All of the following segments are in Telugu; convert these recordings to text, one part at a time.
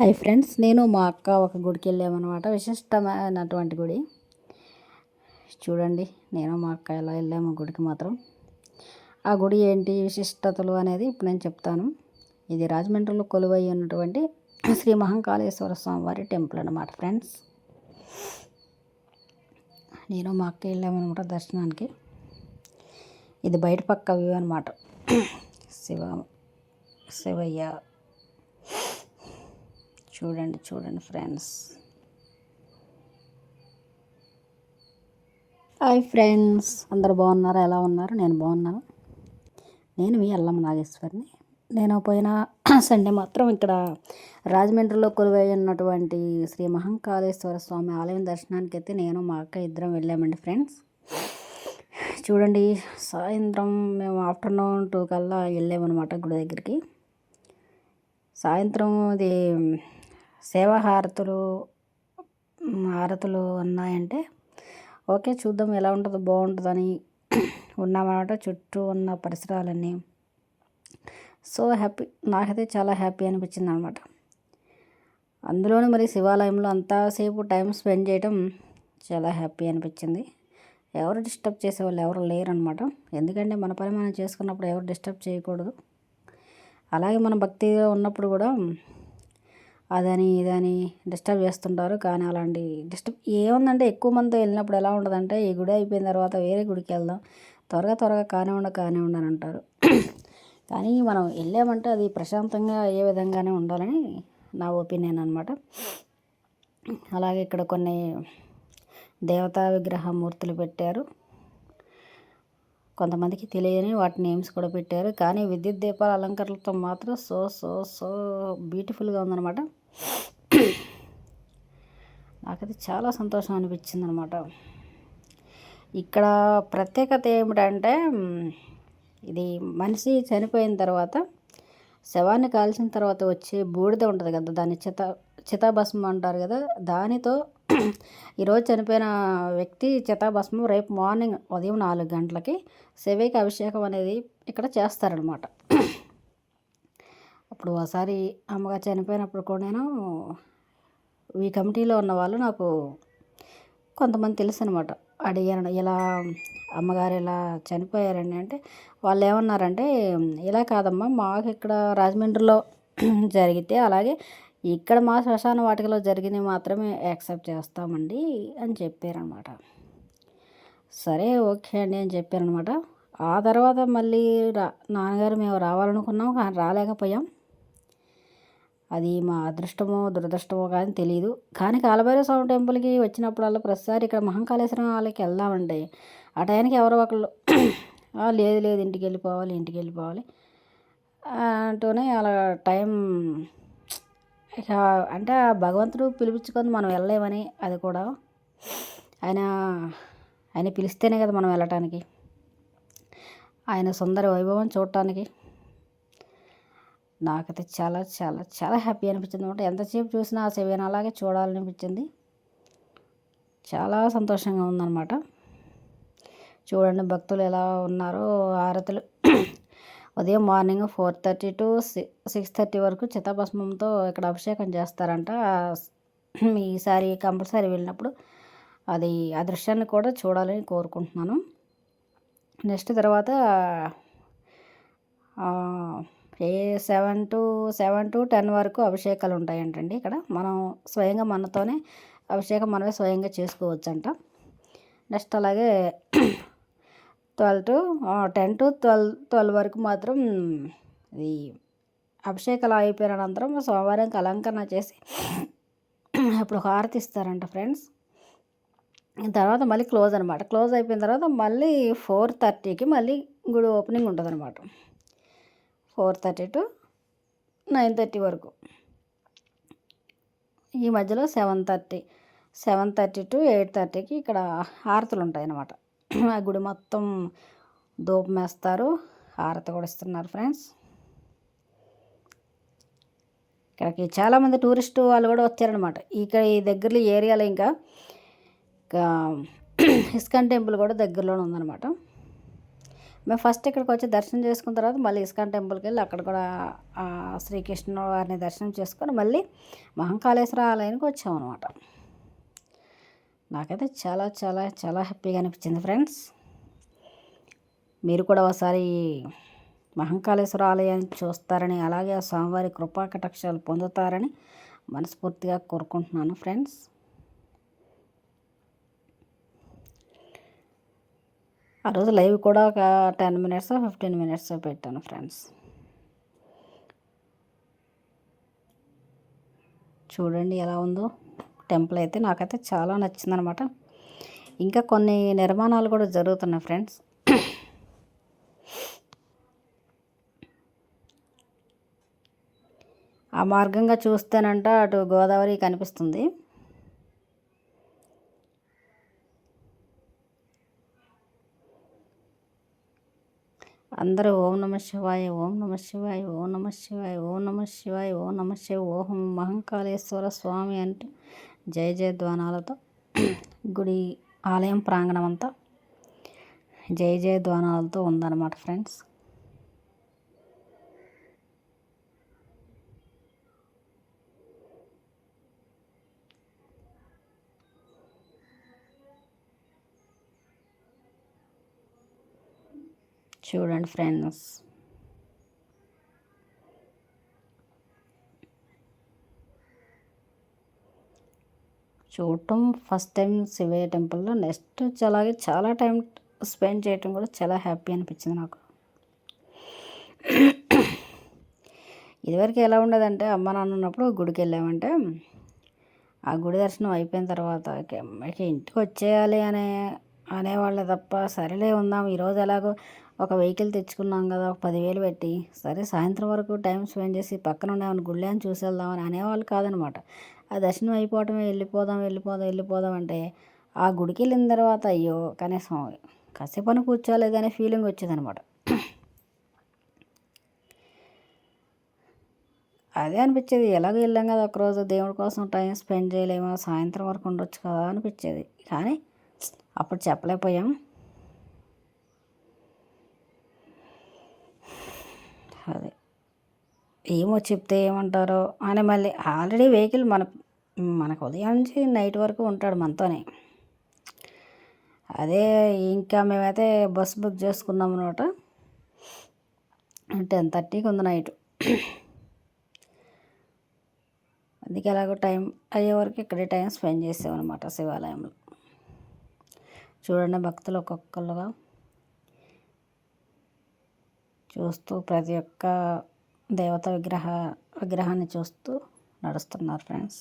హాయ్ ఫ్రెండ్స్ నేను మా అక్క ఒక గుడికి వెళ్ళామన్నమాట. విశిష్టమైనటువంటి గుడి. చూడండి నేను మా అక్క ఎలా వెళ్ళాము గుడికి మాత్రం. ఆ గుడి ఏంటి విశిష్టతలు అనేది ఇప్పుడు నేను చెప్తాను. ఇది రాజమండ్రిలో కొలువై ఉన్నటువంటి శ్రీ మహంకాళేశ్వర స్వామి వారి టెంపుల్ అనమాట ఫ్రెండ్స్ నేను మా అక్క వెళ్ళామన్నమాట దర్శనానికి. ఇది బయట పక్క వ్యూ అనమాట శివ శివయ్య చూడండి చూడండి ఫ్రెండ్స్. Hi friends. అందరు బాగున్నారా? ఎలా ఉన్నారు? నేను బాగున్నాను. నేను మీ అల్లమ్మ నాగేశ్వరిని. నేను పోయిన సండే మాత్రం ఇక్కడ రాజమండ్రిలో కొలువై ఉన్నటువంటి శ్రీ మహంకాళేశ్వర స్వామి ఆలయం దర్శనానికి అయితే నేను మా అక్క ఇద్దరం వెళ్ళామండి ఫ్రెండ్స్. చూడండి సాయంత్రం మేము ఆఫ్టర్నూన్ టూ కల్లా వెళ్ళామన్నమాట గుడి దగ్గరికి. సాయంత్రం అది సేవా హారతులు హారతులు ఉన్నాయంటే ఓకే చూద్దాం ఎలా ఉంటుందో బాగుంటుందని ఉన్నామన్నమాట. చుట్టూ ఉన్న పరిసరాలన్నీ. సో హ్యాపీ నాకైతే చాలా హ్యాపీ అనిపించింది అనమాట అందులోనూ మరి శివాలయంలో అంతసేపు టైం స్పెండ్ చేయడం చాలా హ్యాపీ అనిపించింది. ఎవరు డిస్టర్బ్ చేసేవాళ్ళు ఎవరు లేరు అనమాట ఎందుకంటే మన పని మనం చేసుకున్నప్పుడు ఎవరు డిస్టర్బ్ చేయకూడదు. అలాగే మన భక్తిగా ఉన్నప్పుడు కూడా అదని ఇదని డిస్టర్బ్ చేస్తుంటారు. కానీ అలాంటి డిస్టర్బ్ ఏముందంటే ఎక్కువ మంది వెళ్ళినప్పుడు ఎలా ఉంటుందంటే ఈ గుడి అయిపోయిన తర్వాత వేరే గుడికి వెళ్దాం. త్వరగా త్వరగా కానివ్వండి కానివ్వండి అని అంటారు. కానీ మనం వెళ్ళామంటే అది ప్రశాంతంగా ఏ విధంగానే ఉండాలని నా ఒపీనియన్ అనమాట అలాగే ఇక్కడ కొన్ని దేవతా విగ్రహ మూర్తులు పెట్టారు. కొంతమందికి తెలియని వాటి నేమ్స్ కూడా పెట్టారు. కానీ విద్యుత్ దీపాల అలంకరణలతో మాత్రం సో సో సో బ్యూటిఫుల్గా ఉందన్నమాట. నాకైతే చాలా సంతోషం అనిపించింది అనమాట ఇక్కడ ప్రత్యేకత ఏమిటంటే ఇది మనిషి చనిపోయిన తర్వాత శవాన్ని కాల్చిన తర్వాత వచ్చే బూడిద ఉంటుంది కదా దాన్ని చిత చితాభస్మం అంటారు కదా దానితో ఈరోజు చనిపోయిన వ్యక్తి చితాభస్మం రేపు మార్నింగ్ ఉదయం నాలుగు గంటలకి శివకి అభిషేకం అనేది ఇక్కడ చేస్తారనమాట. అప్పుడు ఒకసారి అమ్మగారు చనిపోయినప్పుడు కూడా నేను ఈ కమిటీలో ఉన్న వాళ్ళు నాకు కొంతమంది తెలుసు అనమాట అడిగాను ఇలా అమ్మగారు ఇలా చనిపోయారండి అంటే వాళ్ళు ఏమన్నారంటే ఇలా కాదమ్మా మాకు ఇక్కడ రాజమండ్రిలో జరిగితే అలాగే ఇక్కడ మా శ్మశాన వాటికలో జరిగింది మాత్రమే యాక్సెప్ట్ చేస్తామండి అని చెప్పారనమాట సరే ఓకే అండి అని చెప్పారనమాట ఆ తర్వాత మళ్ళీ రా నాన్నగారు మేము రావాలనుకున్నాం కానీ రాలేకపోయాం. అది మా అదృష్టమో దురదృష్టమో కానీ తెలియదు కానీ కాలభైరవ స్వామి టెంపుల్కి వచ్చినప్పుడల్లా ప్రతిసారి ఇక్కడ మహంకాళేశ్వరం వాళ్ళకి వెళ్దామండి. ఆ టైంకి ఎవరో ఒకళ్ళు లేదు లేదు ఇంటికి వెళ్ళిపోవాలి ఇంటికి వెళ్ళిపోవాలి అంటూనే అలా టైం ఇక అంటే భగవంతుడు పిలిపించుకొని మనం వెళ్ళలేమని అది కూడా ఆయన ఆయన పిలిస్తేనే కదా మనం వెళ్ళటానికి. ఆయన సుందర వైభవం చూడటానికి. నాకైతే చాలా చాలా చాలా హ్యాపీ అనిపించింది అనమాట. ఎంతసేపు చూసినా ఆ సెవెన్ అలాగే చూడాలనిపించింది. చాలా సంతోషంగా ఉందన్నమాట. చూడండి భక్తులు ఎలా ఉన్నారో హారతులు ఉదయం morning four thirty to six thirty వరకు చితాభస్మంతో ఇక్కడ అభిషేకం చేస్తారంట. ఈసారి కంపల్సరీ వెళ్ళినప్పుడు అది ఆ దృశ్యాన్ని కూడా చూడాలని కోరుకుంటున్నాను. నెక్స్ట్ తర్వాత ఏ seven to seven to ten వరకు అభిషేకాలు ఉంటాయంటండి ఇక్కడ. మనం స్వయంగా మనతోనే అభిషేకం మనమే స్వయంగా చేసుకోవచ్చంట. నెక్స్ట్ అలాగే twelve to ten to twelve twelve వరకు మాత్రం ఇది అభిషేకాలు అయిపోయిన అనంతరం సోమవారంకి అలంకరణ చేసి అప్పుడు హారతి ఇస్తారంట ఫ్రెండ్స్. తర్వాత మళ్ళీ క్లోజ్ అనమాట క్లోజ్ అయిపోయిన తర్వాత మళ్ళీ ఫోర్ థర్టీకి మళ్ళీ గుడి ఓపెనింగ్ ఉంటుంది అనమాట four thirty to nine thirty వరకు. ఈ మధ్యలో seven thirty seven thirty to eight థర్టీకి ఇక్కడ హారతులు ఉంటాయి అన్నమాట ఆ గుడి మొత్తం ధూపం వేస్తారు. హారతి కూడా ఇస్తున్నారు ఫ్రెండ్స్. ఇక్కడికి చాలామంది టూరిస్ట్ వాళ్ళు కూడా వచ్చారనమాట ఇక్కడ ఈ దగ్గరలో ఏరియాలో ఇంకా ఇంకా ఇస్కాన్ టెంపుల్ కూడా దగ్గరలోనే ఉందన్నమాట. మేము ఫస్ట్ ఇక్కడికి వచ్చి దర్శనం చేసుకున్న తర్వాత మళ్ళీ ఇస్కాన్ టెంపుల్కి వెళ్ళి అక్కడ కూడా శ్రీకృష్ణ వారిని దర్శనం చేసుకొని మళ్ళీ మహంకాళేశ్వర ఆలయానికి వచ్చామన్నమాట. నాకైతే చాలా చాలా చాలా హ్యాపీగా అనిపించింది ఫ్రెండ్స్. మీరు కూడా ఒకసారి మహంకాళేశ్వర ఆలయాన్ని చూస్తారని అలాగే ఆ స్వామివారి కృపా కటాక్షాలు పొందుతారని మనస్ఫూర్తిగా కోరుకుంటున్నాను ఫ్రెండ్స్. ఆ రోజు లైవ్ కూడా ఒక టెన్ మినిట్స్ ఫిఫ్టీన్ మినిట్స్ పెట్టాను ఫ్రెండ్స్. చూడండి ఎలా ఉందో. టెంపుల్ అయితే నాకైతే చాలా నచ్చిందనమాట. ఇంకా కొన్ని నిర్మాణాలు కూడా జరుగుతున్నాయి ఫ్రెండ్స్. ఆ మార్గంగా చూస్తేనంట అటు గోదావరి కనిపిస్తుంది. అందరూ ఓం నమ శివాయ ఓం నమ శివాయ ఓం నమ శివాయ ఓం నమ శివాయ ఓం నమ శివ ఓం మహంకాళేశ్వర స్వామి అంటే జయ జయధ్వానాలతో గుడి ఆలయం ప్రాంగణం అంతా జయ జయధ్వానాలతో ఉందన్నమాట ఫ్రెండ్స్. చూడండి ఫ్రెండ్స్. చూడటం ఫస్ట్ టైం శివయ్య టెంపుల్లో నెక్స్ట్ అలాగే చాలా టైం స్పెండ్ చేయటం కూడా చాలా హ్యాపీ అనిపించింది నాకు. ఇదివరకు ఎలా ఉండదంటే అమ్మ నాన్న ఉన్నప్పుడు గుడికి వెళ్ళామంటే ఆ గుడి దర్శనం అయిపోయిన తర్వాత ఇంటికి వచ్చేయాలి అనే అనేవాళ్ళే తప్ప సరేలే ఉందాం ఈరోజు ఎలాగో ఒక వెహికల్ తెచ్చుకున్నాం కదా ఒక పదివేలు పెట్టి. సరే సాయంత్రం వరకు టైం స్పెండ్ చేసి పక్కన ఉండేవాడిని గుళ్ళే అని చూసి వెళ్దామని అనేవాళ్ళు కాదనమాట. ఆ దర్శనం అయిపోవటమే వెళ్ళిపోదాం వెళ్ళిపోదాం వెళ్ళిపోదాం అంటే ఆ గుడికి వెళ్ళిన తర్వాత అయ్యో కనీసం కాసేపని కూర్చోలేదనే ఫీలింగ్ వచ్చేదనమాట. అదే అనిపించేది ఎలాగో వెళ్ళాం కదా ఒకరోజు దేవుడి కోసం టైం స్పెండ్ చేయలేమో సాయంత్రం వరకు ఉండొచ్చు కదా అనిపించేది. కానీ అప్పుడు చెప్పలేకపోయాం. అదే ఏమో చెప్తే ఏమంటారో అని మళ్ళీ ఆల్రెడీ వెహికల్ మన మనకు ఉదయం నుంచి నైట్ వరకు ఉంటాడు మనతోనే. అదే ఇంకా మేమైతే బస్ బుక్ చేసుకున్నాం అనమాట టెన్ థర్టీకి ఉంది నైట్. అందుకే ఎలాగో టైం అయ్యే వరకు ఇక్కడే టైం స్పెండ్ చేసామన్నమాట శివాలయంలో. చూడండి భక్తులు ఒక్కొక్కరుగా చూస్తూ ప్రతి ఒక్క దేవత విగ్రహ విగ్రహాన్ని చూస్తూ నడుస్తున్నారు ఫ్రెండ్స్.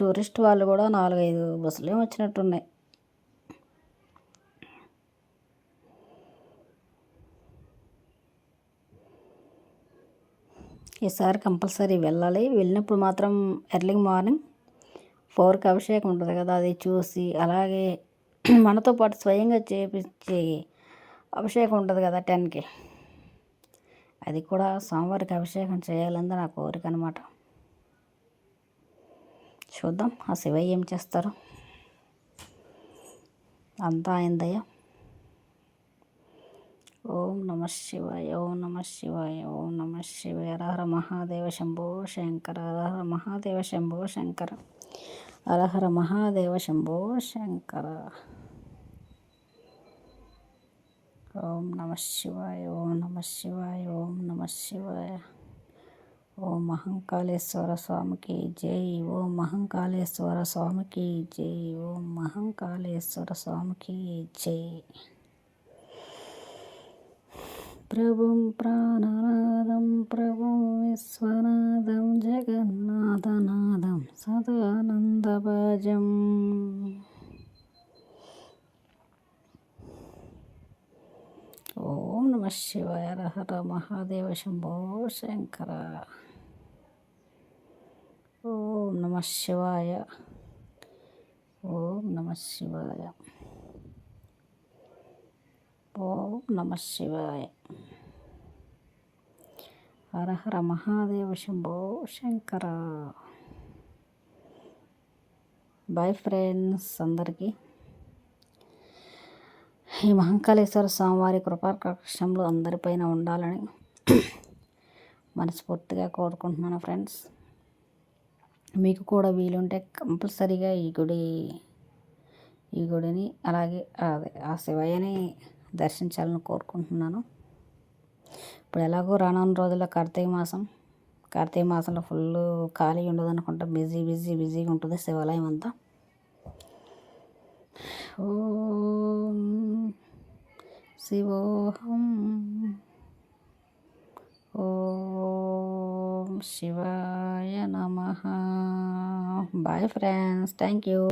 టూరిస్ట్ వాళ్ళు కూడా నాలుగైదు బస్సులు వచ్చినట్టున్నాయి. ఈసారి కంపల్సరీ వెళ్ళాలి. వెళ్ళినప్పుడు మాత్రం ఎర్లీ మార్నింగ్ ఫోర్కి అభిషేకం ఉంటుంది కదా అది చూసి అలాగే మనతో పాటు స్వయంగా చేపించే అభిషేకం ఉంటుంది కదా టెన్కి. అది కూడా సోమవారికి అభిషేకం చేయాలని నా కోరిక అనమాట చూద్దాం ఆ శివయ్య ఏం చేస్తారు? అంతా అయిందయ్యా ఓం నమ శివాయ ఓం నమ శివాయ ఓం నమ శివాయ. హర మహాదేవ శంభో శంకర హర మహాదేవ శంభో శంకర. హరహర మహాదేవ శంభో శంకర. ఓం నమ శివాయ ఓం నమ శివాయ ఓం నమ శివాయ. ఓం మహంకాళేశ్వర స్వామికి జై. ఓం మహంకాళేశ్వర స్వామికి జై. ఓం మహంకాళేశ్వర స్వామికి జై. ప్రభుం ప్రాణనాదం ప్రభుం విశ్వనాథం జగన్నాథనా సదానందభాజం. ఓం నమ శివాయ రహర మహాదేవ శంభో శంకర. ఓం నమ శివాయ. ఓం నమ శివాయ. ఓం నమ శివాయ. హర హర మహాదేవ శంభో శంకర. బాయ్ ఫ్రెండ్స్ అందరికీ. ఈ మహంకాళేశ్వర స్వామివారి కృపాకక్షంలో అందరిపైన ఉండాలని మనస్ఫూర్తిగా కోరుకుంటున్నాను ఫ్రెండ్స్ మీకు కూడా వీలుంటే కంపల్సరీగా ఈ గుడి ఈ గుడిని అలాగే అదే ఆ శివయ్యని దర్శించాలని కోరుకుంటున్నాను. ఇప్పుడు ఎలాగో రానున్న రోజుల్లో కార్తీక మాసం. కార్తీక మాసంలో ఫుల్ ఖాళీ ఉండదు అనుకుంటా బిజీ బిజీ బిజీగా ఉంటుంది శివాలయం అంతా. ఓం శివోహం. ఓం శివాయ నమ. Bye friends thank you